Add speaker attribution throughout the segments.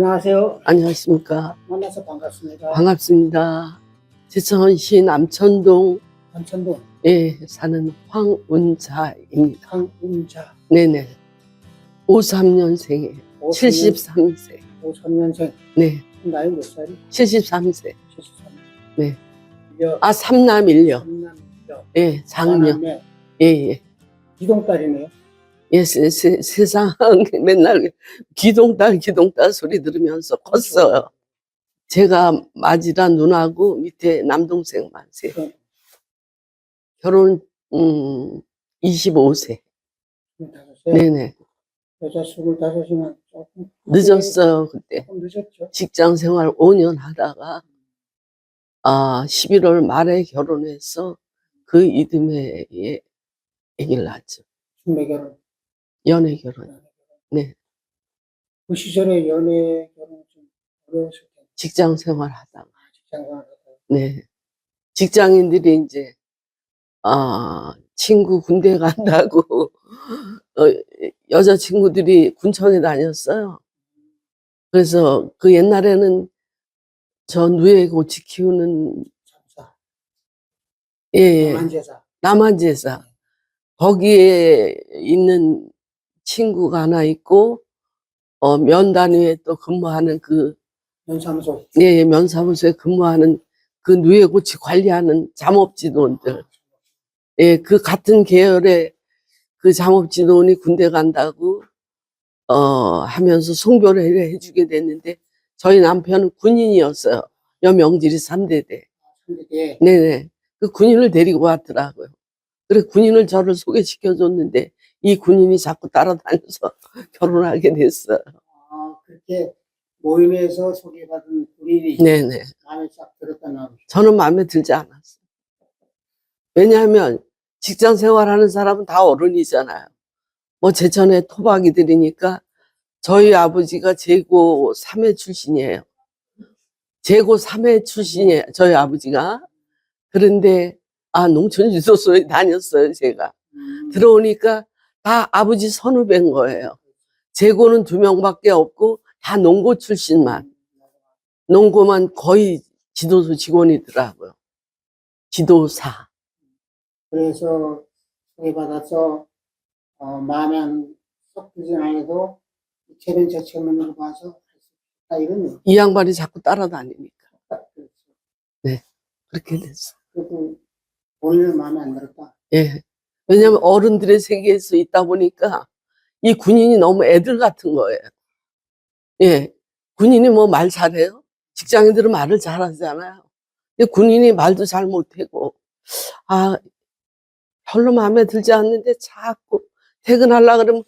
Speaker 1: 안녕하세요.
Speaker 2: 안녕하십니까.
Speaker 1: 만나서 반갑습니다.
Speaker 2: 반갑습니다. 제천시 남천동에
Speaker 1: 남천동
Speaker 2: 사는 황운자입니다.
Speaker 1: 황운자
Speaker 2: 네네. 53년생이에요. 73세.
Speaker 1: 53년생
Speaker 2: 네.
Speaker 1: 나이 몇 살이?
Speaker 2: 73세.
Speaker 1: 73.
Speaker 2: 네.
Speaker 1: 여
Speaker 2: 아, 삼남 일녀.
Speaker 1: 삼남여
Speaker 2: 예, 장녀.
Speaker 1: 사남매
Speaker 2: 예, 예.
Speaker 1: 이동딸이네요.
Speaker 2: 예, 세, 세, 세상 맨날 기동딸, 기동딸 소리 들으면서 컸어요. 제가 맞이라 누나고 밑에 남동생 만 세.
Speaker 1: 네.
Speaker 2: 결혼, 음, 25세.
Speaker 1: 25세.
Speaker 2: 네네.
Speaker 1: 여자 25이면 조금
Speaker 2: 늦었어요, 그때.
Speaker 1: 조금 늦었죠.
Speaker 2: 직장 생활 5년 하다가, 아, 11월 말에 결혼해서 그 이듬해에 아기를 낳았죠.
Speaker 1: 중매 결혼.
Speaker 2: 연애 결혼. 네.
Speaker 1: 그 시절에 연애 결혼 좀 어려웠을 텐데
Speaker 2: 직장 생활 하다가.
Speaker 1: 직장 생활
Speaker 2: 네. 직장인들이 이제, 아, 친구 군대 간다고, 어, 여자친구들이 군청에 다녔어요. 그래서 그 옛날에는 저 누에 고치 키우는. 예, 예,
Speaker 1: 만제사.
Speaker 2: 남한제사. 거기에 있는 친구가 하나 있고, 어, 면단위에 또 근무하는 그
Speaker 1: 연사무소.
Speaker 2: 예, 예, 면사무소에 근무하는 그 누에고치 관리하는 잠업지도원들. 예, 그 같은 계열의 그 잠업지도원이 군대 간다고, 어, 하면서 송별회를 해주게 됐는데, 저희 남편은 군인이었어요. 여명질이 3대대.
Speaker 1: 예.
Speaker 2: 네네. 그 군인을 데리고 왔더라고요. 그래, 군인을 저를 소개시켜 줬는데, 이 군인이 자꾸 따라다녀서 결혼하게 됐어요.
Speaker 1: 아, 그렇게 모임에서 소개받은 군인이
Speaker 2: 네네.
Speaker 1: 마음에 싹 들었다는
Speaker 2: 저는 마음에 들지 않았어요. 왜냐하면 직장 생활하는 사람은 다 어른이잖아요. 뭐 제천에 토박이들이니까 저희 아버지가 재고 3회 출신이에요. 재고 3회 출신이에요. 저희 아버지가. 그런데 아 농촌 유도소에 다녔어요. 제가
Speaker 1: 음,
Speaker 2: 들어오니까 다 아버지 선후배인 거예요. 재고는 두 명밖에 없고 다 농고 출신만. 농고만 거의 지도소 직원이더라고요. 지도사.
Speaker 1: 그래서 소개받아서 어, 마음에 안- 쏙 들진 않아도 이체는 저체면으로 봐서 다 이런.
Speaker 2: 이 양반이 자꾸 따라다니니까.
Speaker 1: 그렇죠.
Speaker 2: 그렇게 됐어.
Speaker 1: 그래도 본인은 마음에 안 들었다.
Speaker 2: 예. 왜냐면 어른들의 세계에서 있다 보니까 이 군인이 너무 애들 같은 거예요. 예. 군인이 뭐 말 잘해요? 직장인들은 말을 잘하잖아요. 근데 군인이 말도 잘 못하고, 아, 별로 마음에 들지 않는데 자꾸 퇴근하려 그러면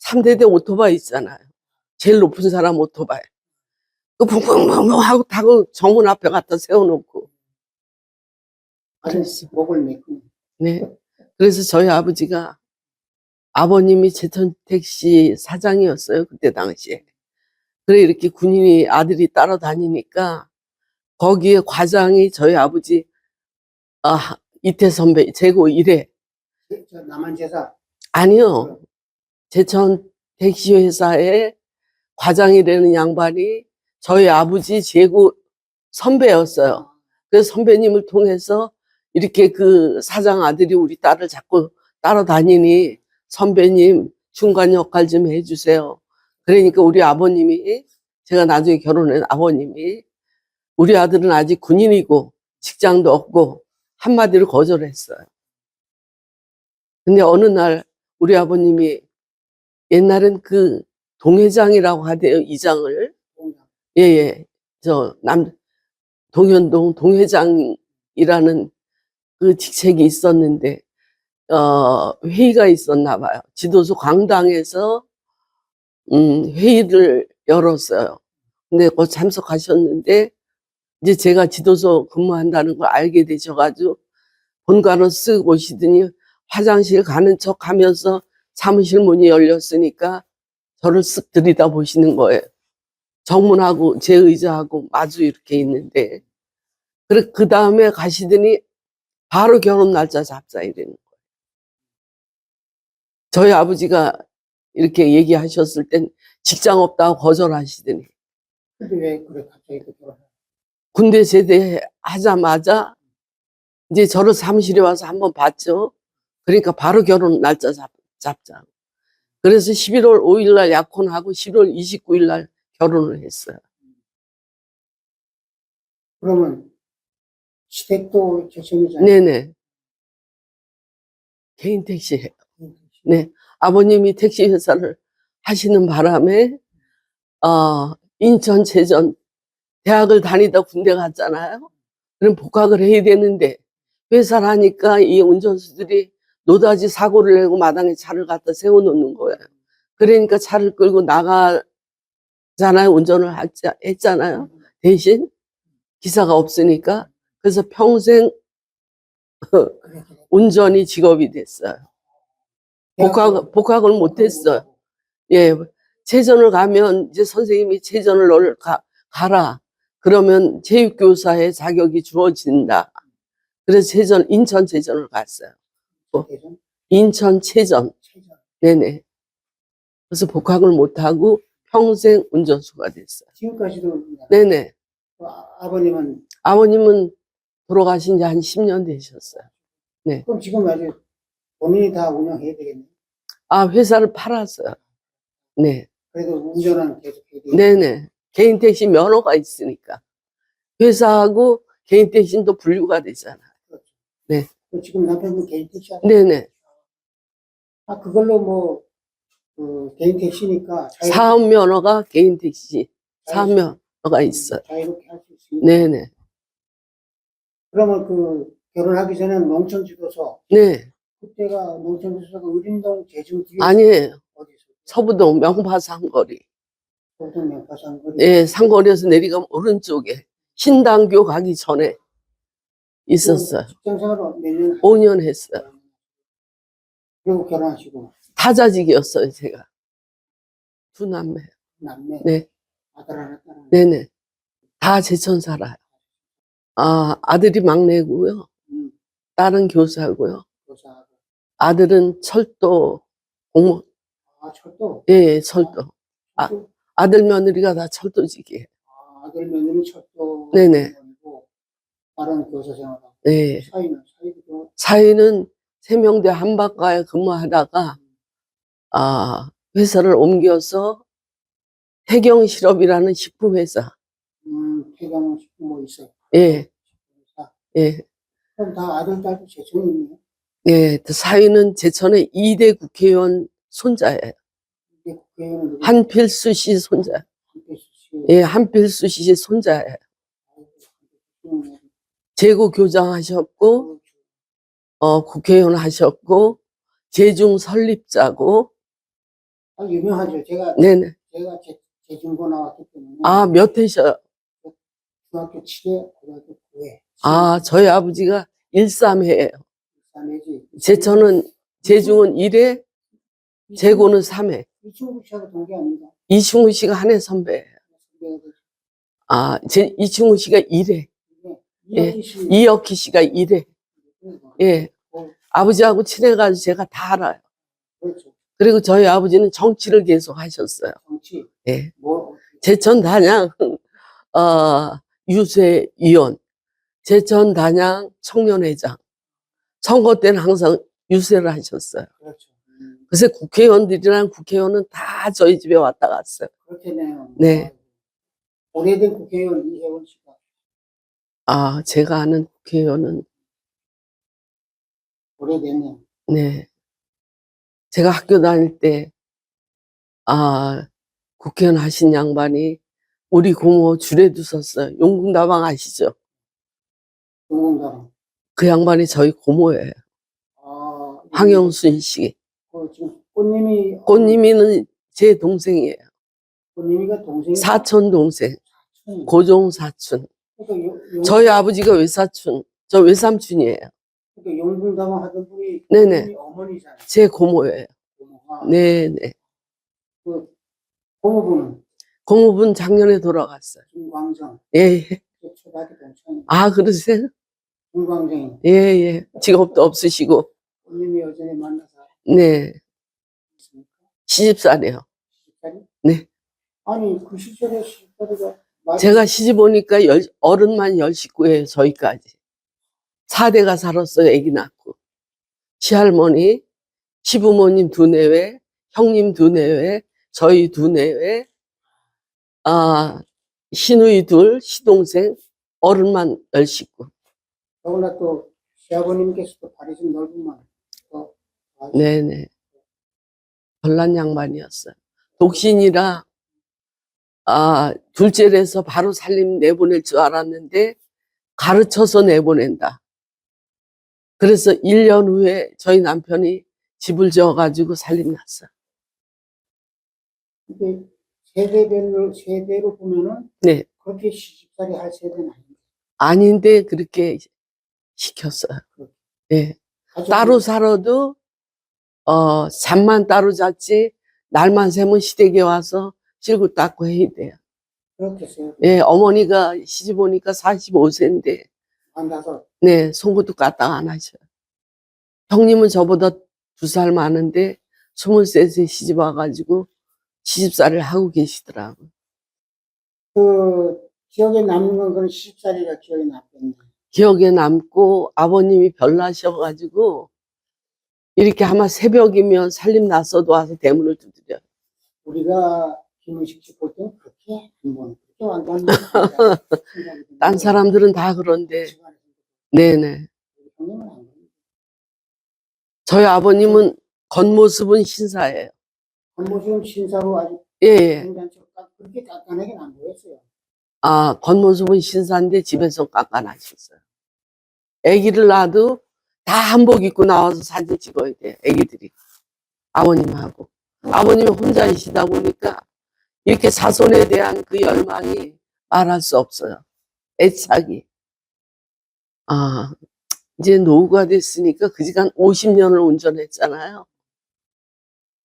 Speaker 2: 3대대 오토바이 있잖아요. 제일 높은 사람 오토바이. 그 붕붕붕붕 하고 타고 정문 앞에 갖다 세워놓고. 그랬어.
Speaker 1: 목을 메고
Speaker 2: 네. 그래서 저희 아버지가 아버님이 제천 택시 사장이었어요. 그때 당시에. 그래 이렇게 군인이 아들이 따라다니니까 거기에 과장이 저희 아버지 아 이태 선배 재고 1회
Speaker 1: 저 남한 제사
Speaker 2: 아니요. 제천 택시 회사의 과장이라는 양반이 저희 아버지 재고 선배였어요. 그래서 선배님을 통해서 이렇게 그 사장 아들이 우리 딸을 자꾸 따라다니니 선배님 중간 역할 좀 해주세요. 그러니까 우리 아버님이 제가 나중에 결혼한 아버님이 우리 아들은 아직 군인이고 직장도 없고 한마디로 거절했어요. 근데 어느 날 우리 아버님이 옛날엔 그 동회장이라고 하대요, 이장을.
Speaker 1: 공장.
Speaker 2: 예, 예. 저, 남, 동현동 동회장이라는 그 직책이 있었는데, 어, 회의가 있었나 봐요. 지도소 강당에서, 음, 회의를 열었어요. 근데 그 참석하셨는데, 이제 제가 지도소 근무한다는 걸 알게 되셔가지고, 본관을 쓱 오시더니 화장실 가는 척 하면서 사무실 문이 열렸으니까 저를 쓱 들이다 보시는 거예요. 정문하고 제 의자하고 마주 이렇게 있는데 그 다음에 가시더니 바로 결혼 날짜 잡자 이러는 거예요. 저희 아버지가 이렇게 얘기하셨을 땐 직장 없다고 거절하시더니
Speaker 1: 근데 왜 그래 갑자기?
Speaker 2: 군대 제대하자마자 이제 저를 사무실에 와서 한번 봤죠. 그러니까 바로 결혼 날짜 잡, 잡자. 그래서 11월 5일 날 약혼하고 11월 29일 날 결혼을 했어요.
Speaker 1: 그러면 시댁도 제천이잖아요.
Speaker 2: 네네. 개인 택시. 네. 아버님이 택시 회사를 하시는 바람에, 어, 인천 제전 대학을 다니다 군대 갔잖아요. 그럼 복학을 해야 되는데, 회사를 하니까 이 운전수들이 노다지 사고를 내고 마당에 차를 갖다 세워놓는 거예요. 그러니까 차를 끌고 나가잖아요. 운전을 했잖아요. 대신 기사가 없으니까. 그래서 평생. 운전이 직업이 됐어요. 복학, 복학을 못했어요. 예, 체전을 가면 이제 선생님이 체전을 너를 가, 가라. 그러면 체육교사의 자격이 주어진다. 그래서 체전, 인천 체전을 갔어요.
Speaker 1: 대전,
Speaker 2: 인천 체전. 네네. 그래서 복학을 못하고 평생 운전수가 됐어요.
Speaker 1: 지금까지도
Speaker 2: 네네.
Speaker 1: 아, 아버님은
Speaker 2: 아버님은 돌아가신 지 한 10년 되셨어요.
Speaker 1: 그럼 지금 아직 본인이 다 운영해야 되겠네.
Speaker 2: 아, 회사를 팔았어요. 네.
Speaker 1: 그래도 운전은 계속 해야 돼.
Speaker 2: 네네. 개인 택시 면허가 있으니까. 회사하고 개인 택시는 또 분류가 되잖아.
Speaker 1: 그 지금 남편분 개인 택시 하세요?
Speaker 2: 네네.
Speaker 1: 아 그걸로 뭐 그 개인 택시니까 자유-
Speaker 2: 사업 면허가 개인 택시, 사업 면허가 있어요.
Speaker 1: 자유롭게 할 수 있습니다.
Speaker 2: 네네.
Speaker 1: 그러면 그 결혼하기 전에는 농촌지도서
Speaker 2: 네.
Speaker 1: 그때가 농촌지도서가 의림동 제중 뒤에
Speaker 2: 아니에요.
Speaker 1: 어디서
Speaker 2: 서부동 명파 상거리.
Speaker 1: 보통 명파산 거리
Speaker 2: 예, 상거리에서 내리가면 오른쪽에 신당교 가기 전에 있었어요.
Speaker 1: 직장 생활을 몇년
Speaker 2: 5년 했어요.
Speaker 1: 그리고 결혼하시고
Speaker 2: 타자직이었어요, 제가. 두 남매.
Speaker 1: 남매
Speaker 2: 네.
Speaker 1: 아들 하나 딸 하나
Speaker 2: 네네. 다 제천 살아요. 아, 아들이 막내고요.
Speaker 1: 음,
Speaker 2: 딸은 교사고요.
Speaker 1: 교사
Speaker 2: 아들은 철도 공무,
Speaker 1: 아 철도
Speaker 2: 예, 예, 철도. 아.
Speaker 1: 철도?
Speaker 2: 아들 며느리가 다 철도직이에요.
Speaker 1: 아, 아들 며느리 철도
Speaker 2: 네네.
Speaker 1: 딸은 교사 생활하고
Speaker 2: 네.
Speaker 1: 사위는 사위도
Speaker 2: 사위는 세명대 한박가에 근무하다가, 아, 회사를 옮겨서 해경실업이라는 식품 회사.
Speaker 1: 음 폐경 식품 뭐 있어요.
Speaker 2: 예,
Speaker 1: 자,
Speaker 2: 예,
Speaker 1: 그럼 다 아들 딸도 제천이 있네요.
Speaker 2: 예. 사위는 제천의 2대 국회의원 손자예요.
Speaker 1: 이게 국회의원은 누구?
Speaker 2: 한필수 씨 손자.
Speaker 1: 한필수 씨.
Speaker 2: 예, 한필수 씨 손자예요.
Speaker 1: 음,
Speaker 2: 재고 교장 하셨고, 어, 국회의원 하셨고, 재중 설립자고,
Speaker 1: 아, 유명하죠. 제가
Speaker 2: 네네.
Speaker 1: 제가 제, 제중고 나왔기 때문에
Speaker 2: 아, 몇 회셔?
Speaker 1: 중학교 7회, 고등학교 9회.
Speaker 2: 아, 저희 아버지가 13회예요.
Speaker 1: 3회지.
Speaker 2: 제천은, 재중은 1회, 재고는 3회.
Speaker 1: 이충국 씨하고 동기 아닌가?
Speaker 2: 이충우 씨가 한 해 선배예요. 아, 제, 이충우 씨가 1회,
Speaker 1: 이게
Speaker 2: 예. 이혁희 씨가 1회. 예. 아버지하고 친해가지고 제가 다 알아요.
Speaker 1: 그렇죠.
Speaker 2: 그리고 저희 아버지는 정치를 계속 하셨어요.
Speaker 1: 정치.
Speaker 2: 예.
Speaker 1: 뭐,
Speaker 2: 제천 단양, 어, 유세위원, 제천 단양 청년회장. 선거 때는 항상 유세를 하셨어요.
Speaker 1: 그렇죠. 음,
Speaker 2: 그래서 국회의원들이랑 국회의원은 다 저희 집에 왔다 갔어요.
Speaker 1: 그렇겠네요.
Speaker 2: 네.
Speaker 1: 오래된 국회의원 이혜원 씨가
Speaker 2: 아, 제가 아는 국회의원은,
Speaker 1: 오래됐네요.
Speaker 2: 네. 제가 학교 다닐 때, 아, 국회의원 하신 양반이 우리 고모 줄에 두셨어요. 용궁다방 아시죠?
Speaker 1: 동공당.
Speaker 2: 그 양반이 저희 고모예요.
Speaker 1: 아,
Speaker 2: 황영순 씨.
Speaker 1: 그 지금 꽃님이.
Speaker 2: 꽃님이는 제 동생이에요.
Speaker 1: 꽃님이가 동생이.
Speaker 2: 사촌 동생,
Speaker 1: 사촌.
Speaker 2: 고종 사촌.
Speaker 1: 그러니까 요, 요,
Speaker 2: 저희 아버지가 외사촌, 저 외삼촌이에요.
Speaker 1: 그러니까 용궁다방 하던 분이.
Speaker 2: 네네.
Speaker 1: 어머니잖아요.
Speaker 2: 제 고모예요.
Speaker 1: 고모가.
Speaker 2: 네네.
Speaker 1: 그 고모분은
Speaker 2: 고모분 작년에 돌아갔어요.
Speaker 1: 김광정.
Speaker 2: 예, 예.
Speaker 1: 초등학교 동창이.
Speaker 2: 아, 그러세요?
Speaker 1: 김광정이.
Speaker 2: 예, 예. 직업도 없으시고.
Speaker 1: 꽃님이 여전히 만나서
Speaker 2: 네. 시집살이요.
Speaker 1: 시집살이?
Speaker 2: 네.
Speaker 1: 아니 그 시절에 시집살이가 맞-
Speaker 2: 제가 시집 오니까 열, 어른만 열 식구예요, 저희까지. 4대가 살았어요, 아기 낳고. 시할머니, 시부모님 두 내외, 형님 두 내외, 저희 두 내외, 아, 시누이 둘, 시동생, 어른만 열 식구.
Speaker 1: 더구나 또 시아버님께서도 발이 좀또
Speaker 2: 네네. 별난 양반이었어요. 독신이라, 아, 둘째라서 바로 살림 내보낼 줄 알았는데, 가르쳐서 내보낸다. 그래서 1년 후에 저희 남편이 집을 지어가지고 살림 났어요.
Speaker 1: 근데 세대별로 세대로 보면은
Speaker 2: 네.
Speaker 1: 그렇게 시집살이 할 세대는 아닌데
Speaker 2: 아닌데, 그렇게 시켰어요. 예.
Speaker 1: 가족이
Speaker 2: 따로 살아도, 어, 잠만 따로 잤지, 날만 새면 시댁에 와서 실고 닦고 해야 돼요.
Speaker 1: 그렇겠어요.
Speaker 2: 예, 어머니가 시집 오니까 45세인데,
Speaker 1: 만나서
Speaker 2: 네, 송구도 까딱 안 하셔요. 형님은 저보다 두 살 많은데, 23세 시집 와가지고, 시집살이를 하고 계시더라고.
Speaker 1: 그 기억에 남는 건 그런 시집살이가 기억에 남겠네.
Speaker 2: 기억에 남고, 아버님이 별나셔가지고, 이렇게 아마 새벽이면 살림 났어도 와서 대문을 두드려요.
Speaker 1: 우리가 김은식 씨볼 때는 그렇게 안 보는 그렇게 완전
Speaker 2: 딴 사람들은 다 그런데, 네네. 저희 아버님은 겉모습은 신사예요.
Speaker 1: 겉모습은 신사로 아주
Speaker 2: 예, 예.
Speaker 1: 그렇게 깐깐하게 안 보였어요.
Speaker 2: 아, 겉모습은 신사인데 집에서 깐깐하셨어요. 아기를 낳아도 다 한복 입고 나와서 사진 찍어야 돼, 아기들이. 아버님하고. 아버님이 혼자이시다 보니까 이렇게 자손에 대한 그 열망이 말할 수 없어요. 애착이. 아, 이제 노후가 됐으니까 그 시간 50년을 운전했잖아요.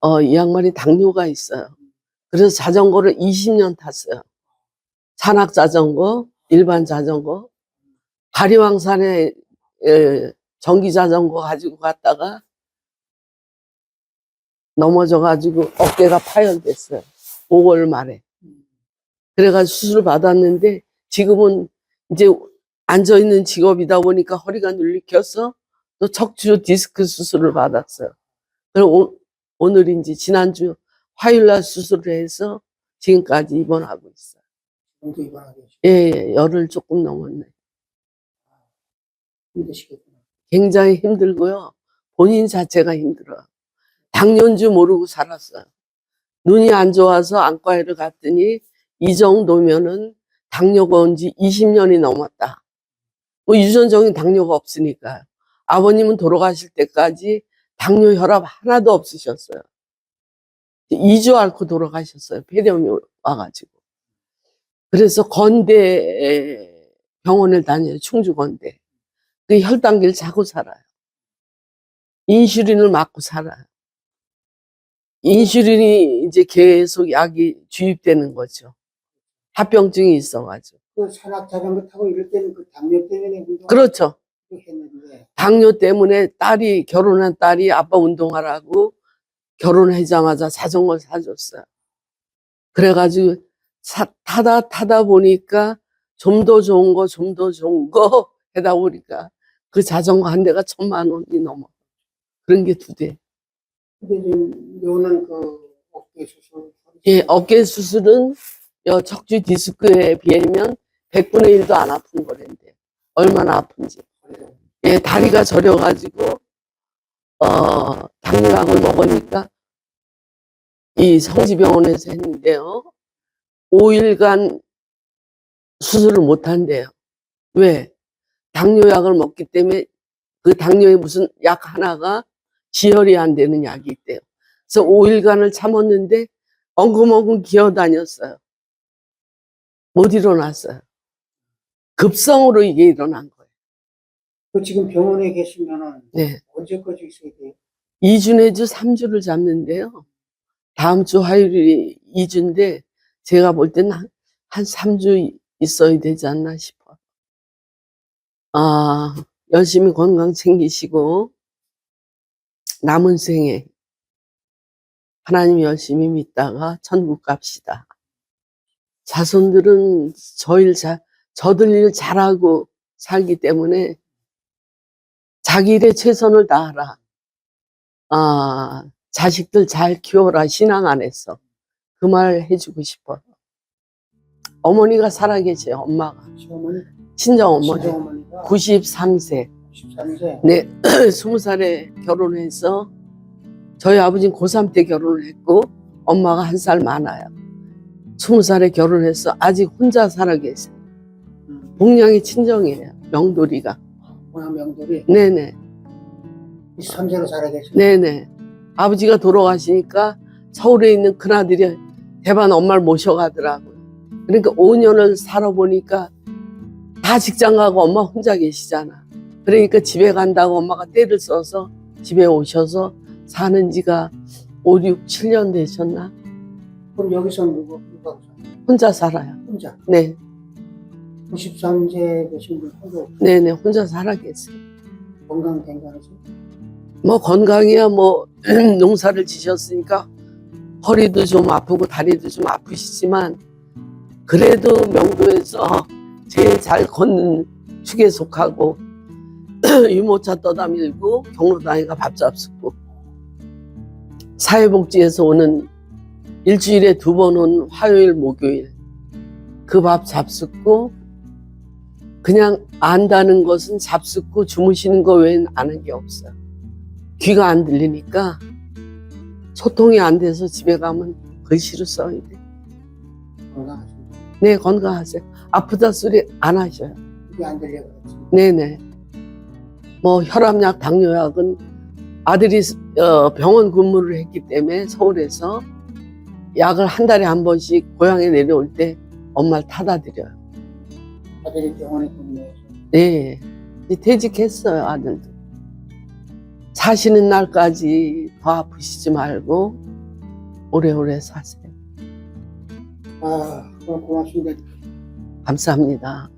Speaker 2: 어, 이 양반이 당뇨가 있어요. 그래서 자전거를 20년 탔어요. 산악 자전거, 일반 자전거, 가리왕산에 에, 전기 자전거 가지고 갔다가 넘어져가지고 어깨가 파열됐어요. 5월 말에. 그래가지고 수술을 받았는데 지금은 이제 앉아 있는 직업이다 보니까 허리가 눌리켜서 또 척추 디스크 수술을 받았어요. 그리고 오, 늘인지 지난주 화요일날 수술을 해서 지금까지 입원하고 있어요.
Speaker 1: 공도 입원하게
Speaker 2: 예, 예, 열흘 조금 넘었네.
Speaker 1: 힘드시겠구나.
Speaker 2: 굉장히 힘들고요. 본인 자체가 힘들어요. 당뇨인 줄 모르고 살았어요. 눈이 안 좋아서 안과에를 갔더니 이 정도면은 당뇨가 온 지 20년이 넘었다. 뭐 유전적인 당뇨가 없으니까요. 아버님은 돌아가실 때까지 당뇨 혈압 하나도 없으셨어요. 2주 앓고 돌아가셨어요. 폐렴이 와가지고. 그래서 건대 병원을 다녀요. 충주 건대. 그 혈당계를 자고 살아요. 인슐린을 맞고 살아요. 인슐린이 이제 계속 약이 주입되는 거죠. 합병증이 있어가지고.
Speaker 1: 그 산악 자전거 타고 이럴 때는 그 당뇨 때문에
Speaker 2: 그렇죠. 당뇨 때문에 딸이, 결혼한 딸이 아빠 운동하라고 결혼하자마자 자전거를 사줬어요. 그래가지고 사- 타다 타다 보니까 좀 더 좋은 거, 좀 더 좋은 거 하다 보니까 그 자전거 한 대가 천만 원이 넘어. 그런 게 두 대.
Speaker 1: 근데 요는 그 어깨 수술
Speaker 2: 예, 어깨 수술은 여 척추 디스크에 비하면 100분의 1도 안 아픈 거랜데. 얼마나 아픈지. 예, 다리가 저려가지고, 어, 당뇨약을 먹으니까 이 성지병원에서 했는데요. 5일간 수술을 못 한대요. 왜? 당뇨약을 먹기 때문에 그 당뇨에 무슨 약 하나가 지혈이 안 되는 약이 있대요. 그래서 5일간을 참았는데 엉금엉금 기어 다녔어요. 못 일어났어요. 급성으로 이게 일어난 거예요.
Speaker 1: 그 지금 병원에 계시면은
Speaker 2: 네.
Speaker 1: 언제까지 있어야 돼요? 2주
Speaker 2: 2주 내주 3주를 잡는데요. 다음 주 화요일이 2주인데 제가 볼 때는 한, 한 3주 있어야 되지 않나 싶어. 아, 열심히 건강 챙기시고 남은 생에 하나님 열심히 믿다가 천국 갑시다. 자손들은 저일 잘, 저들 일 잘하고 살기 때문에 자기 일에 최선을 다하라. 아, 자식들 잘 키워라. 신앙 안에서. 그 말 해주고 싶어요. 어머니가 살아계세요, 엄마가. 친정 어머니.
Speaker 1: 친정어머니가
Speaker 2: 93세.
Speaker 1: 93세.
Speaker 2: 네, 20살에 결혼해서 저희 아버지는 고3 때 결혼을 했고 엄마가 한 살 많아요. 20살에 결혼해서 아직 혼자 살아 계세요.
Speaker 1: 음,
Speaker 2: 친정이에요. 명돌이가.
Speaker 1: 명들이
Speaker 2: 네네.
Speaker 1: 23세로 살아계시고
Speaker 2: 네네. 아버지가 돌아가시니까 서울에 있는 큰아들이 대반 엄마를 모셔가더라고요. 그러니까 5년을 살아보니까 다 직장 가고 엄마 혼자 계시잖아. 그러니까 집에 간다고 엄마가 때를 써서 집에 오셔서 사는 지가 5, 6, 7년 되셨나?
Speaker 1: 그럼 여기서 누구 누가?
Speaker 2: 혼자 살아요.
Speaker 1: 혼자
Speaker 2: 네.
Speaker 1: 93세 되신 분 혼자.
Speaker 2: 네네. 혼자 살아 계세요.
Speaker 1: 건강 괜찮으세요?
Speaker 2: 뭐 건강이야 뭐 농사를 지셨으니까 허리도 좀 아프고 다리도 좀 아프시지만 그래도 명도에서 제일 잘 걷는 축에 속하고 유모차 떠다 밀고 경로당이가 밥 잡수고 사회복지에서 오는 일주일에 두 번 온 화요일 목요일 그 밥 잡수고 그냥 안다는 것은 잡수고 주무시는 거 외엔 아는 게 없어요. 귀가 안 들리니까 소통이 안 돼서 집에 가면 글씨로 써야 돼.
Speaker 1: 건강하십니까?
Speaker 2: 네, 건강하세요. 아프다 소리 안 하셔요.
Speaker 1: 이게 안 들려 그랬지.
Speaker 2: 네네. 뭐 혈압약, 당뇨약은 아들이 어, 병원 근무를 했기 때문에 서울에서 약을 한 달에 한 번씩 고향에 내려올 때 엄마를 타다 드려요.
Speaker 1: 아들이 병원에 근무해서
Speaker 2: 네. 퇴직했어요, 아들도. 사시는 날까지 더 아프시지 말고 오래오래 사세요.
Speaker 1: 아 고맙습니다.
Speaker 2: 감사합니다.